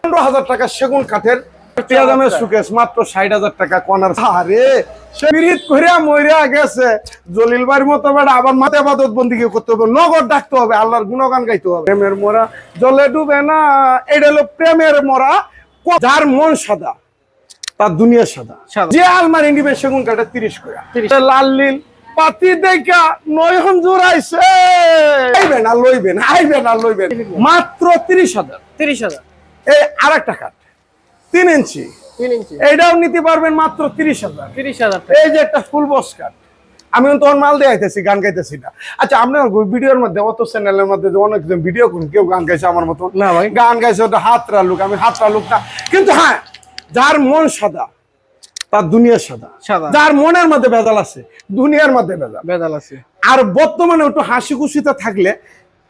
পনেরো হাজার টাকা সেগুন কাঠের পেঁয়াজামের সুকেশ মাত্র ষাট হাজার টাকা কনার। আরে সে পিরিত করিয়া মরিয়া গেছে। জলিল বাড়ির মতো বেড়া আবার মাথা বাদত বন্দি করতে হবে। নগদ ডাকতে হবে আল্লাহর গুণগান গাইতে হবে। প্রেমের মোরা জলে ডুবে না এটা হলো প্রেমের মোরা। যার মন সাদা তার দুনিয়া সাদা। সাদা। যে আলমারি নিবে সেগুন কাঠের তিরিশ করে লাল লীল পাতি দেখা নয়ন জোড়াইছে। আইবেন আর লইবেন আইবেন আর লইবেন মাত্র তিরিশ হাজার। তিরিশ হাজার। এই আর একটা কাঠ তিন ইঞ্চি। এইটাও নিতে পারবেন মাত্র তিরিশ হাজার। তিরিশ হাজার এই যে একটা ফুল বস কাঠ আমি মাল দিয়ে আইতেছি গান গাইতেছি না। আচ্ছা আপনার ভিডিওর মধ্যে অত চ্যানেলের মধ্যে অনেকজন ভিডিও করুন কেউ গান গাইছে আমার মতো না ভাই। গান গাইছে ওটা হাতরা লুক আমি হাতরা লুক না। কিন্তু হ্যাঁ যার মন সাদা তার দুনিয়া সাদা। সাদা। যার মনের মধ্যে ভেজাল আছে দুনিয়ার মধ্যে ভেজাল। বেদাল আছে। আর বর্তমানে একটু হাসি খুশিতে থাকলে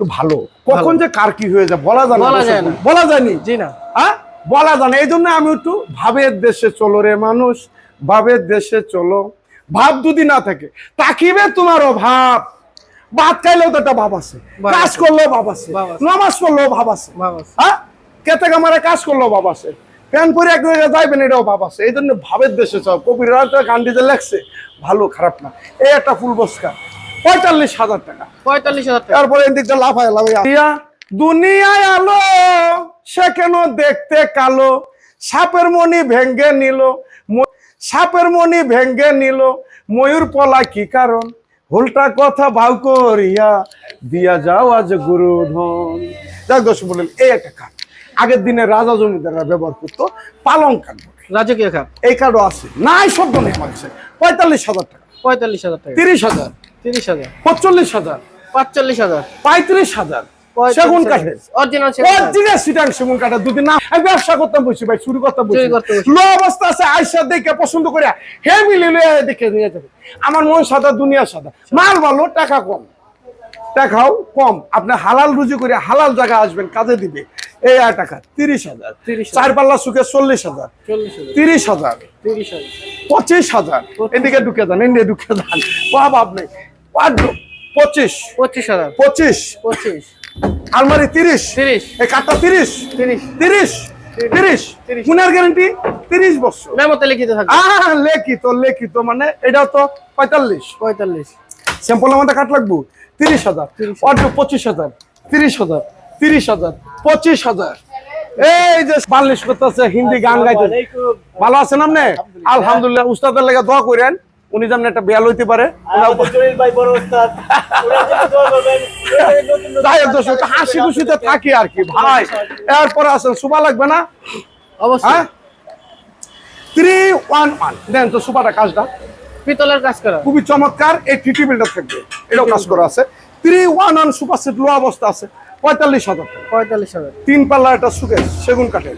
একটু ভালো। কখন যে কার কি হয়ে যায় বলা যায় না বলা যায় না। বলা যায়নি জি না। হ্যাঁ? বলা যায় না। এই জন্য আমি একটু ভাবের দেশে চলো রে মানুষ ভাবের দেশে চলো। ভাব যদি না থাকে তাকিবে তোমার অভাব ভাত খাইলেও তো একটা ভাব আছে। কাজ। করলেও ভাব আছে। নামাজ পড়লেও ভাব আছে। হ্যাঁ? কেতে কামারে কাজ করলেও ভাব আছে। প্যান পরে এক জায়গায় যাইবেন এটাও ভাব আছে। এই জন্য ভাবের দেশে চল। কবিরা গান দিতে লেখছে ভালো খারাপ না। এই একটা ফুল বস্কা। পঁয়তাল্লিশ হাজার টাকা। পঁয়তাল্লিশ হাজার টাকা। তারপরে এদিকটা লাফায় লাফাইয়া দুনিয়ায় আলো সে কেন দেখতে কালো? সাপের মনি ভেঙ্গে নিল। সাপের মনি ভেঙ্গে নিল। ময়ূর পলা কি কারণ? উল্টা কথা ভাও করিয়া দিয়া যাও আজ গুরু ধন যাক দর্শক বললেন এই একটা কাঠ। আগের দিনে রাজা জমিদাররা ব্যবহার করতো পালং কাঠ। রাজকীয় খাপ এই কাঠও আছে। নাই শব্দ নেই মানুষের পঁয়তাল্লিশ হাজার টাকা। পঁয়তাল্লিশ হাজার টাকা। তিরিশ হাজার। তিরিশ হাজার। পঁচল্লিশ হাজার। পাঁচচল্লিশ হাজার। পঁয়ত্রিশ হাজার। সেগুন কাঠের। অরিজিনাল অরিজিনাল সিটাং সেগুন কাঠের দুদিন না। আমি ব্যবসা করতাম বসি ভাই শুরু করতাম বসি। চুরি করতে বসি। লো অবস্থা আছে আয়সা দেখে পছন্দ করে হে মিলিয়ে দেখে নিয়ে যাবে। আমার মন সাদা দুনিয়া সাদা। মাল ভালো টাকা কম। টাকাও কম। আপনি হালাল রুজি করে হালাল জায়গা আসবেন কাজে দিবে। এই আর টাকা তিরিশ হাজার। 30,000 চার পাল্লা সুখে চল্লিশ হাজার। তিরিশ হাজার। পঁচিশ হাজার। এদিকে ঢুকে যান এদিকে ঢুকে যান। অভাব নেই পঁচিশ। পঁচিশ হাজার। পঁচিশ। পঁচিশ। আলমারি তিরিশ। তিরিশ। এই কাঠটা তিরিশ। তিরিশ। তিরিশ। তিরিশ। তিরিশ। পুনের গ্যারান্টি তিরিশ বছর। মেমোতে লিখিত থাকবে। আহ লেখিত লেখিত মানে এটাও তো পঁয়তাল্লিশ। পঁয়তাল্লিশ। কাঠ লাগবো? তিরিশ হাজার। অর্ধ পঁচিশ হাজার। তিরিশ হাজার। তিরিশ হাজার। পঁচিশ হাজার। এই যে বাল্লিশ করতেছে হিন্দি গান গাইতে। ভালো আছেন আপনি? আলহামদুলিল্লাহ। উস্তাদের লেগে দোয়া করেন। উনি যেমন একটা বেয়াল হইতে পারে যাই হোক দর্শক, হাসি খুশিতে থাকি আর কি ভাই। এরপরে আছেন সুবা লাগবে না? অবশ্যই। হ্যাঁ? থ্রি ওয়ান ওয়ান দেন তো কাজটা। পিতলের কাজ করা। খুবই চমৎকার এই টিটি বিল্ডার থাকবে। এটাও কাজ করা আছে। Three one one super set লো অবস্থা আছে। পঁয়তাল্লিশ হাজার টাকা। পঁয়তাল্লিশ হাজার। তিন পাল্লা একটা সেগুন কাঠের।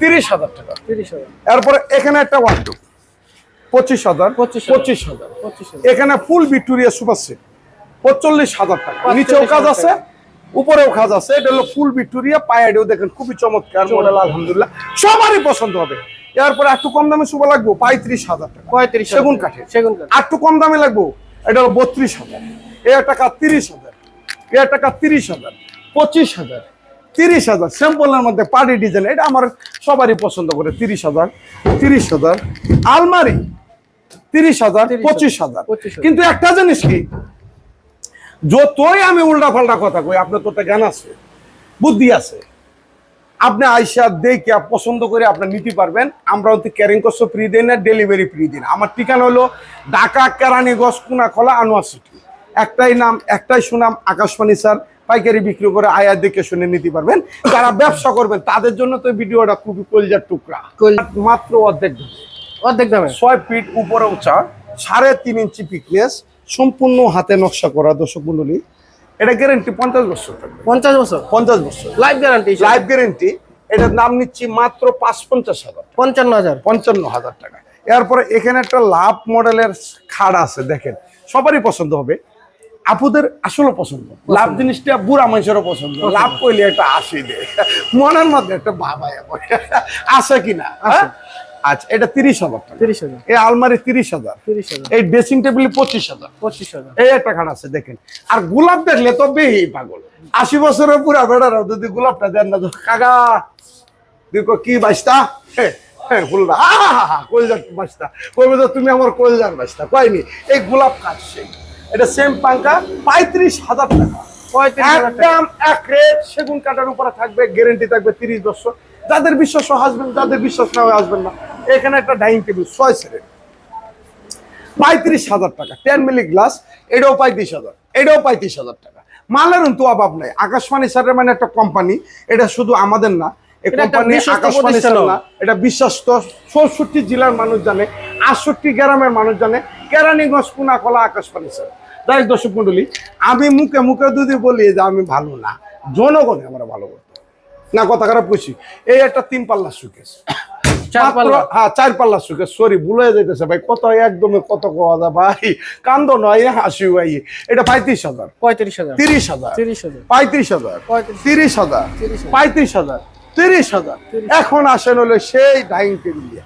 তিরিশ হাজার টাকা। তিরিশ হাজার এরপরে এখানে একটা পঁচিশ হাজার পঁচিশ হাজার। পঁচিশ হাজার। এখানে ফুল ভিক্টোরিয়া সুপার সেট পঁচল্লিশ হাজার টাকা। নিচেও কাজ আছে উপরেও কাজ আছে। এটা হলো ফুল ভিক্টোরিয়া পায়াডিও দেখেন খুবই চমৎকার মডেল আলহামদুলিল্লাহ। সবারই পছন্দ হবে। এরপরে একটু কম দামে সুবা লাগবো পঁয়ত্রিশ হাজার টাকা। পঁয়ত্রিশ সেগুন কাঠের। সেগুন কাঠ আর একটু কম দামে লাগবো এটা হলো বত্রিশ হাজার। এ টাকা তিরিশ হাজার। এ টাকা তিরিশ হাজার। পঁচিশ হাজার। তিরিশ হাজার। স্যাম্পলের মধ্যে পার্টি ডিজাইন এটা আমার সবারই পছন্দ করে তিরিশ হাজার তিরিশ হাজার। আলমারি তিরিশ হাজার পঁচিশ হাজার। কিন্তু একটা জিনিস কি যতই আমি উল্টা পাল্টা কথা কই আপনার তো একটা জ্ঞান আছে বুদ্ধি আছে। আপনি আইসা দেখে পছন্দ করে আপনি নিতে পারবেন আমরা হচ্ছে ক্যারিং কষ্ট ফ্রি দিই না ডেলিভারি ফ্রি দিন। আমার ঠিকানা হলো ঢাকা কেরানীগঞ্জ কুনাখলা আনোয়ার সিটি একটাই নাম একটাই সুনাম আকাশবাণী স্যার। পাইকারি বিক্রি করে আয়া দেখে শুনে নিতে পারবেন। যারা ব্যবসা করবেন তাদের জন্য তো ভিডিওটা খুবই কলজার টুকরা। মাত্র অর্ধেক অর্ধেক দামে? ছয় ফিট উপরে উঁচা সাড়ে তিন ইঞ্চি পিকনেস সম্পূর্ণ হাতে নকশা করা দর্শক মন্ডলী এটা গ্যারেন্টি পঞ্চাশ বছর পঞ্চাশ বছর? পঞ্চাশ বছর। লাইফ গ্যারান্টি লাইফ গ্যারেন্টি এটার নাম নিচ্ছি মাত্র পাঁচ পঞ্চাশ হাজার পঞ্চান্ন হাজার? পঞ্চান্ন হাজার টাকা। এরপরে এখানে একটা লাভ মডেলের খাড় আছে দেখেন। সবারই পছন্দ হবে। আপুদের আসলে পছন্দ। লাভ জিনিসটা বুড়া মানুষেরও পছন্দ। লাভ করলে একটা আসি দে মনের মধ্যে একটা বাবা আসে কিনা হ্যাঁ? আচ্ছা এটা তিরিশ হাজার টাকা। তিরিশ হাজার। এই আলমারি তিরিশ হাজার। তিরিশ হাজার। এই ড্রেসিং টেবিল পঁচিশ হাজার। পঁচিশ হাজার। এই একটা খাট আছে দেখেন। আর গোলাপ দেখলে তো বেহি পাগল। আশি বছরের পুরা বেড়ারাও যদি গোলাপটা দেন না কাকা দেখো কি বাসতা? হ্যাঁ ফুলদা। কলজার বাসতা। কইবে তুমি আমার কলজার বাসতা। কয়নি? এই গোলাপ সেই। এটা সেম পাঙ্কা পঁয়ত্রিশ হাজার টাকা। একদম এক রেট সেগুন কাঠের উপরে থাকবে গ্যারেন্টি থাকবে তিরিশ বছর। যাদের বিশ্বাস আসবেন যাদের বিশ্বাস না হয় আসবেন না। এখানে একটা ডাইনিং টেবিল ছয় সেরেট পঁয়ত্রিশ হাজার টাকা টেন মিলি গ্লাস এটাও পঁয়ত্রিশ হাজার এটাও পঁয়ত্রিশ হাজার টাকা। মালের তো অভাব নাই। আকাশবাণী স্যারের মানে একটা কোম্পানি এটা শুধু আমাদের না এই কোম্পানি আকাশবাণী। না। এটা বিশ্বস্ত চৌষট্টি জেলার মানুষ জানে আটষট্টি গ্রামের মানুষ জানে কেরানীগঞ্জ কুনাকলা আকাশবাণী স্যার যাই দর্শক মন্ডলী আমি মুখে মুখে যদি বলি যে আমি ভালো না জনগণে আমরা ভালো করতে। না কথা খারাপ করছি এই একটা তিন পাল্লা সুকেশ? হ্যাঁ চার পাল্লা সুখে সরি ভুলে যাইতেছে ভাই কত একদমই কত কথা ভাই কান্দ নয় হাসি ভাই এটা পঁয়ত্রিশ হাজার। পঁয়ত্রিশ হাজার। তিরিশ হাজার। তিরিশ হাজার। পঁয়ত্রিশ হাজার। পঁয়ত্রিশ। তিরিশ হাজার। তিরিশ হাজার। পঁয়ত্রিশ হাজার। তিরিশ হাজার। এখন আসেন হলো সেই ডাইনিং টেবিল দিয়ে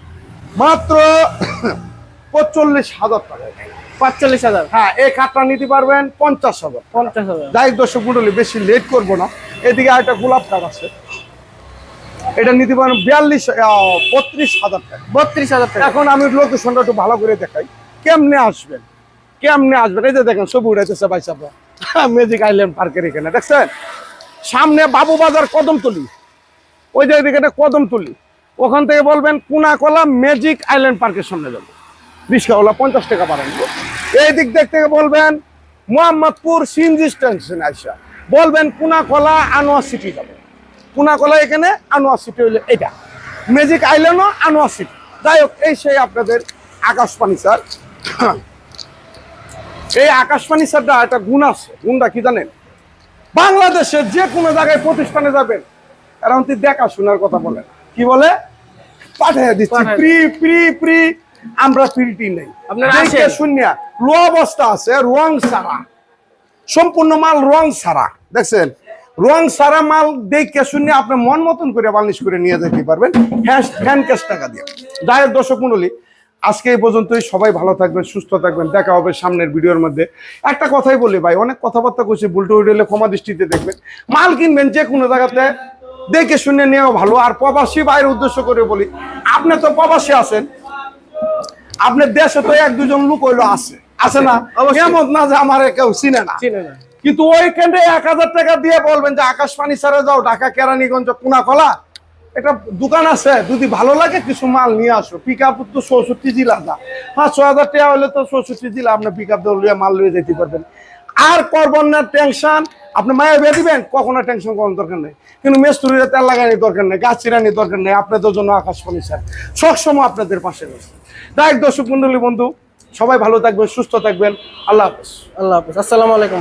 মাত্র পঁচল্লিশ হাজার টাকা। পাঁচচল্লিশ হাজার। হ্যাঁ এই খাটটা নিতে পারবেন পঞ্চাশ হাজার পঞ্চাশ হাজার। যাই দর্শক মন্ডলী বেশি লেট করব না। এদিকে একটা গোলাপ কাঠ আছে। এটা নিতে পারেন বিয়াল্লিশ বত্রিশ হাজার টাকা। বত্রিশ হাজার টাকা। এখন আমি লোকেশনটা একটু ভালো করে দেখাই। কেমনে আসবেন? কেমনে আসবেন? এই যে দেখেন ছবি উঠাইতেছে ভাই সাহেব। ম্যাজিক আইল্যান্ড পার্কের এখানে দেখছেন? সামনে বাবু বাজার কদমতলি। ওই যে এদিকে একটা কদমতলি ওখান থেকে বলবেন কুনাকলা ম্যাজিক আইল্যান্ড পার্কের সামনে যাব। রিক্সাওয়ালা পঞ্চাশ টাকা পারেন এই দিক দিক থেকে বলবেন মোহাম্মদপুর সিএনজি স্টেশন আইসা। বলবেন কুনাকলা আনোয়ার সিটি যাব। কুনাকলা এখানে, আনোয়ার সিটি হইলে এটা ম্যাজিক আইল্যান্ডও আনোয়ার সিটি। যাই হোক, এই সেই আপনাদের আকাশবাণী স্যার। এই আকাশবাণী স্যারটা একটা গুণ আছে। গুণটা কি জানেন? বাংলাদেশের যে কোনো জায়গায় প্রতিষ্ঠানে যাবেন। এরকম তুই দেখা শোনার কথা বলেন কি বলে? পাঠিয়ে দিচ্ছি। প্রি প্রি প্রি। আমরা প্রিটি নেই। শুনিয়া লো অবস্থা আছে রং সারা। সম্পূর্ণ মাল রং সারা। দেখছেন? রং সারা মাল দেখে শুনে আপনি মন মতন করে বালিশ করে নিয়ে যেতে পারবেন। হ্যান্ড ক্যাশ টাকা দিয়ে। যাই হোক, দর্শক মন্ডলী আজকে এই পর্যন্তই। সবাই ভালো থাকবেন সুস্থ থাকবেন। দেখা হবে সামনের ভিডিওর মধ্যে। একটা কথাই বলি ভাই অনেক কথাবার্তা করছি বুলটো উঠলে ক্ষমা দৃষ্টিতে দেখবেন। মাল কিনবেন যে কোনো জায়গাতে। দেখে শুনে নেওয়া ভালো। আর প্রবাসী বাইরের উদ্দেশ্য করে বলি আপনি তো প্রবাসী আছেন আপনার দেশে তো এক দুজন লোক হইল আছে। আছে না। এমন না যে আমার কেউ চিনে না। কিন্তু ওইখানে এক হাজার টাকা দিয়ে বলবেন যে আকাশবাণী সারে যাও ঢাকা কেরানীগঞ্জ কুনা কলা একটা দোকান আছে যদি ভালো লাগে কিছু মাল নিয়ে আসো। পিক আপ তো চৌষট্টি জেলা যা পাঁচ ছ হাজার টাকা হলে তো চৌষট্টি জেলা আপনি পিক আপ দিয়ে মাল নিয়ে যেতে পারবেন। আর করবেন না টেনশন, আপনি মায়া বিয়ে দিবেন, কখনো টেনশন করার দরকার নেই। কিন্তু মেস্তুরিরা তেল লাগানোর দরকার নেই, গাছ চিরানির দরকার নেই, আপনাদের জন্য পানি স্যার। সবসময় আপনাদের পাশে রয়েছে। তাই দর্শক মন্ডলী, বন্ধু, সবাই ভালো থাকবেন, সুস্থ থাকবেন। আল্লাহ হাফেজ। আল্লাহ হাফেজ। আসসালামু আলাইকুম